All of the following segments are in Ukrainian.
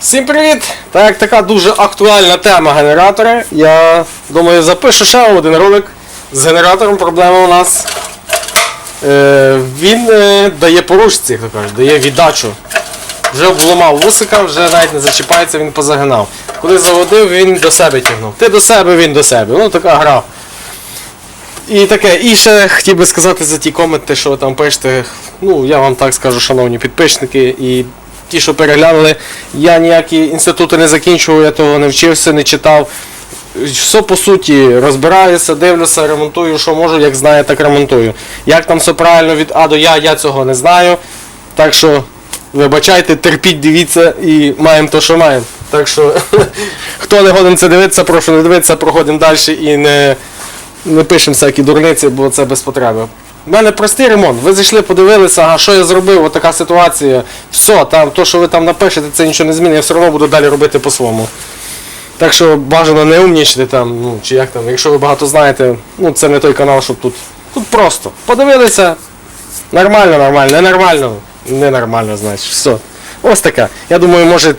Всім привіт! Так така дуже актуальна тема генератори, я думаю запишу ще один ролик з генератором. Проблема у нас. Е, він е, дає порушці, як то кажуть, дає віддачу. Вже обламав вусика, вже навіть не зачіпається, він позагинав. Коли заводив, він до себе тягнув. Ти до себе, він до себе. Ну така гра. І таке, і ще хотів би сказати за ті коменти, що ви там пишете. Ну, я вам так скажу, шановні підписники, і ті, що переглянули, я ніякі інститути не закінчував, я того не вчився, не читав. Все по суті розбираюся, дивлюся, ремонтую, що можу, як знаю, так ремонтую. Як там все правильно від А до Я, я цього не знаю. Так що, вибачайте, терпіть, дивіться і маємо то, що маємо. Так що, хто не годен це дивитися, прошу не дивитися, проходимо далі і не, не пишемо всякі дурниці, бо це без потреби. У мене простий ремонт. Ви зайшли, подивилися, ага, що я зробив, от така ситуація. Все, там, то, що ви там напишете, це нічого не змінить, я все одно буду далі робити по-своєму. Так що бажано не умнічити там, ну чи як там, якщо ви багато знаєте, ну це не той канал, щоб тут. Тут просто. Подивилися. Нормально, нормально, ненормально. Ненормально, значить. Все. Ось таке. Я думаю, може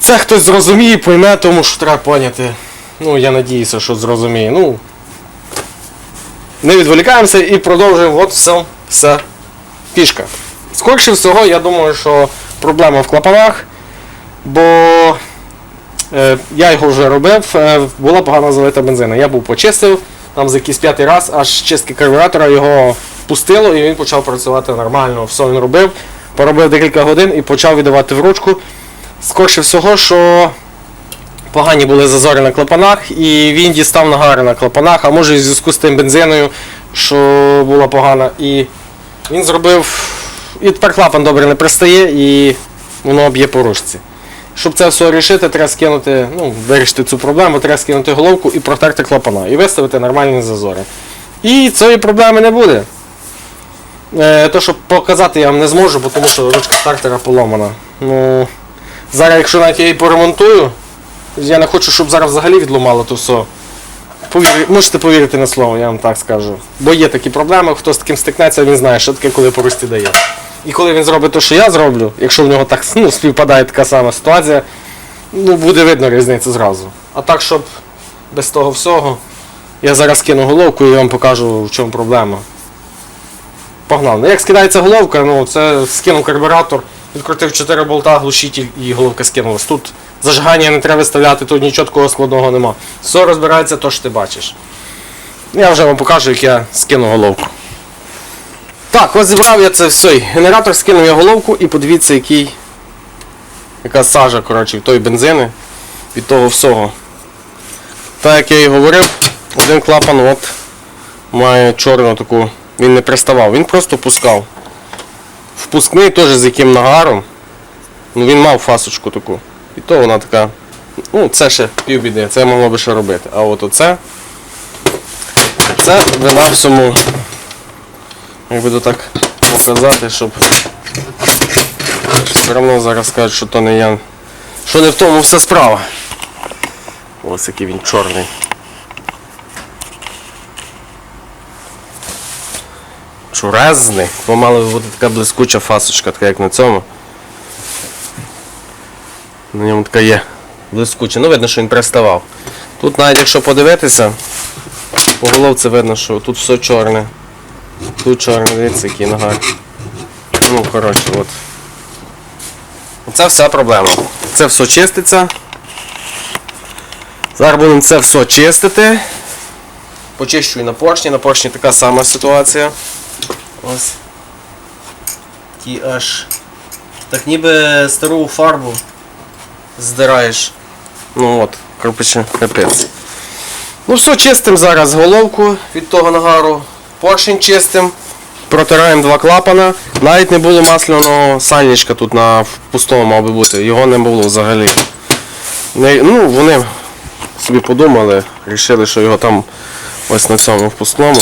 це хтось зрозуміє, пойме, тому що треба поняти. Ну, я надіюся, що зрозуміє. Ну. Не відволікаємося і продовжуємо. От все, все. Фішка. Скоріше всього, я думаю, що проблема в клапанах, бо Е, я його вже робив, е, була погано залита бензина. Я був почистив, там за якийсь п'ятий раз, аж чистки карбюратора його пустило і він почав працювати нормально. Все він робив. Поробив декілька годин і почав віддавати в ручку. Скорше всього, що погані були зазори на клапанах, і він дістав нагари на клапанах, а може в зв'язку з тим бензиною, що була погана. І він зробив. І тепер клапан добре не пристає і воно б'є по ручці. Щоб це все рішити, треба скинути, ну, вирішити цю проблему, треба скинути головку і протерти клапана, і виставити нормальні зазори. І цієї проблеми не буде. Е, то, щоб показати я вам не зможу, бо тому що ручка стартера поломана. Ну, зараз, якщо навіть я її поремонтую, я не хочу, щоб зараз взагалі відломало то все. Повір, можете повірити на слово, я вам так скажу. Бо є такі проблеми, хто з таким стикнеться, він знає, що таке, коли по русті дає. І коли він зробить те, що я зроблю, якщо в нього так ну, співпадає така сама ситуація, ну буде видно різницю зразу. А так, щоб без того всього, я зараз кину головку і я вам покажу, в чому проблема. Погнав. Ну, як скидається головка, ну це скинув карбюратор, відкрутив 4 болта, глушитель і головка скинулась. Тут зажигання не треба виставляти, тут нічого такого складного нема. Все розбирається, то що ти бачиш. Я вже вам покажу, як я скину головку. Так, ось зібрав я це все. Генератор скинув я головку і подивіться, який, яка сажа коротше, від тої бензини, від того всього. Так як я і говорив, один клапан от має чорну таку, він не приставав, він просто пускав. Впускний теж з яким нагаром. Ну він мав фасочку таку. І то вона така. Ну, це ще півбіди, це могло би ще робити. А от оце. Це вина всьому. Як буду так показати, щоб все одно зараз скажуть, що то не я. Що не в тому вся справа. Ось який він чорний. Чурезний. Бо бути така блискуча фасочка, така як на цьому. На ньому така є блискуча. Ну видно, що він приставав. Тут навіть якщо подивитися, по головці видно, що тут все чорне. Тут чорний, дивіться, який нагар. Ну, коротше, от. Це вся проблема. Це все чиститься. Зараз будемо це все чистити. Почищую на поршні, на поршні така сама ситуація. Ось. Ті аж. Так ніби стару фарбу здираєш. Ну от, коротше, капець. Ну все, чистим зараз головку від того нагару. Поршень чистим. Протираємо два клапана. Навіть не було масляного сальничка тут на пустому мав би бути. Його не було взагалі. Не, ну, вони собі подумали, вирішили, що його там ось на цьому впускному.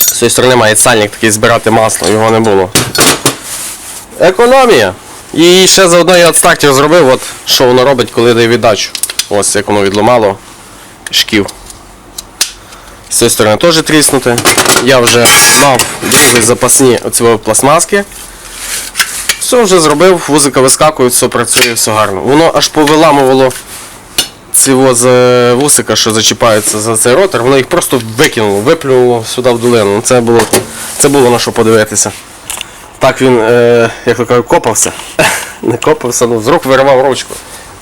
З цієї сторони має сальник такий збирати масло, його не було. Економія. І ще заодно я от стартер зробив, от що воно робить, коли дає віддачу. Ось як воно відломало шків. З цієї сторони теж тріснути. Я вже мав другий запасні оці пластмаски. Все вже зробив, вузика вискакують, все працює, все гарно. Воно аж повиламувало цього з вусика, що зачіпаються за цей ротор, воно їх просто викинуло, виплюнуло сюди в долину. Ну, Це було, це було на що подивитися. Так він, е, як то кажуть, копався. Не копався, ну з рук виривав ручку.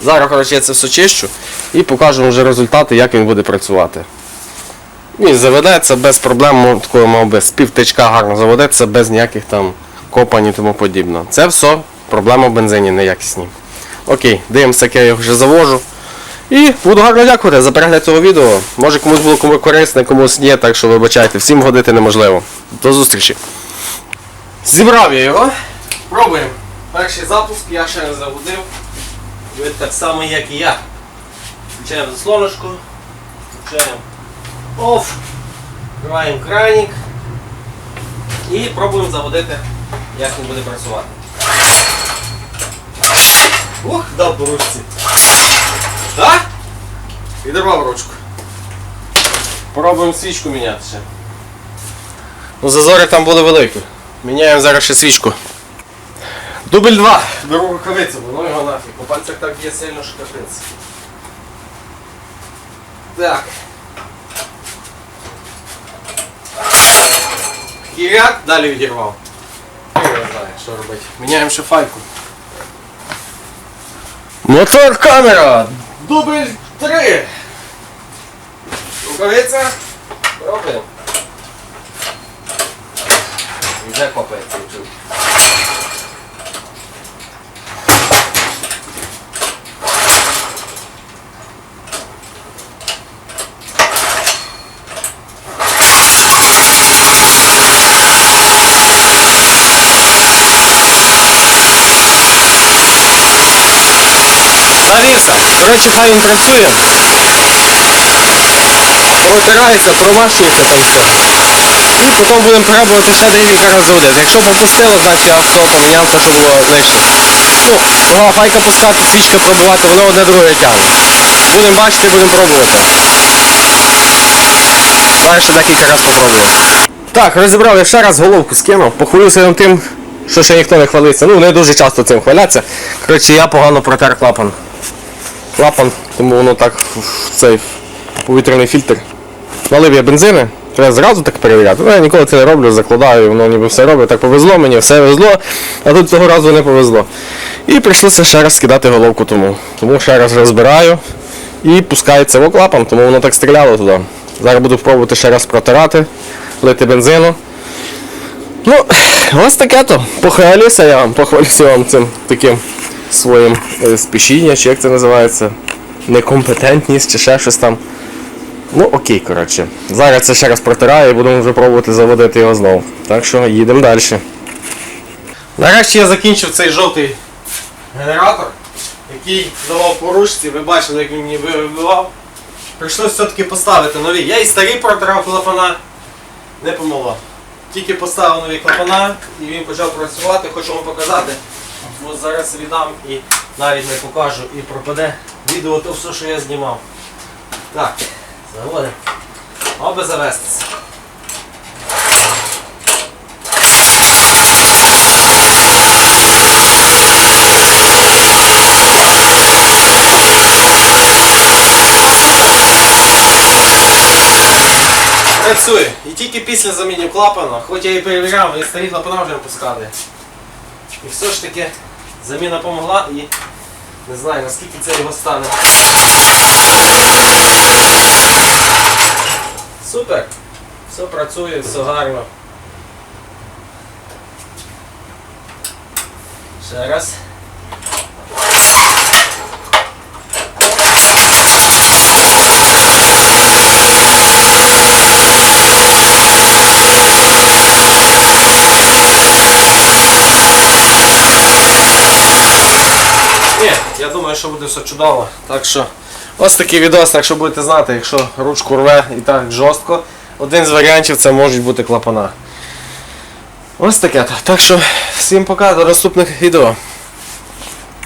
Зараз коротше, я це все чищу і покажу вже результати, як він буде працювати. Він заведеться без проблем, такою мав би з півтичка гарно заведеться, без ніяких там копань і тому подібного. Це все проблема в бензині неякісні. Окей, дивимося, як я його вже завожу. І буду гарно дякувати за перегляд цього відео. Може комусь було кому корисне, комусь ні, так що вибачайте, всім годити неможливо. До зустрічі. Зібрав я його. Пробуємо. Перший запуск я ще не заводив. Ви так само, як і я. Включаємо заслоночку. Включаємо off. Вкриваємо краник. І пробуємо заводити, як він буде працювати. Ух, дав по ручці. Так? Відірвав ручку. Пробуємо свічку міняти ще. Ну, зазори там були великі. Міняємо зараз ще свічку. Дубль 2. Беру рукавицю, воно його нафіг. По пальцях так б'є сильно, що капець. Так. Кіряк, далі відірвав. Я не знаю, що робити. Міняємо ще файку. Мотор камера! Дубль три. Рукавиця. Пробуємо. Вже копається. Завіса. Коротше, хай він працює. Протирається, промашується там все. І потім будемо пробувати ще декілька разів. Якщо попустило, значить авто поміняв те, що було лишнє. Ну, могла файка пускати, свічка пробувати, воно одне друге тягне. Будемо бачити, будемо пробувати. Зараз ще декілька разів попробую. Так, розібрав я ще раз головку скинув, похвалився над тим, що ще ніхто не хвалиться. Ну, не дуже часто цим хваляться. Коротше, я погано протер клапан. Клапан, тому воно так в цей повітряний фільтр. Налив я бензини, треба зразу так перевіряти. Ну, я ніколи це не роблю, закладаю, воно ніби все робить. Так повезло мені, все везло, а тут цього разу не повезло. І прийшлося ще раз скидати головку тому. Тому ще раз розбираю і пускається в клапан, тому воно так стріляло туди. Зараз буду пробувати ще раз протирати, лити бензину. Ну, ось таке то. Похвалюся я вам, похвалюся вам цим таким своїм спішіння, чи як це називається, некомпетентність чи ще щось там. Ну окей, коротше. Зараз це ще раз протираю і будемо вже пробувати заводити його знову. Так що їдемо далі. Нарешті я закінчив цей жовтий генератор, який давав по ручці, ви бачили, як він мені вибивав. Прийшлося все-таки поставити нові. Я і старі протирав клапана, не помогло. Тільки поставив нові клапана і він почав працювати, хочу вам показати. Ось зараз віддам і навіть не покажу і пропаде відео то все, що я знімав. Так, заводимо. Аби завестися. Працює. І тільки після заміни клапана, хоч я і перевіряв, і старі клапана вже опускали. І все ж таки заміна помогла і не знаю наскільки це його стане. Супер! Все працює, все гарно. Ще раз. Ні, я думаю, що буде все чудово. Так що ось такий відос, так що будете знати, якщо ручку рве і так жорстко, один з варіантів це можуть бути клапана. Ось таке. Так що всім пока, до наступних відео.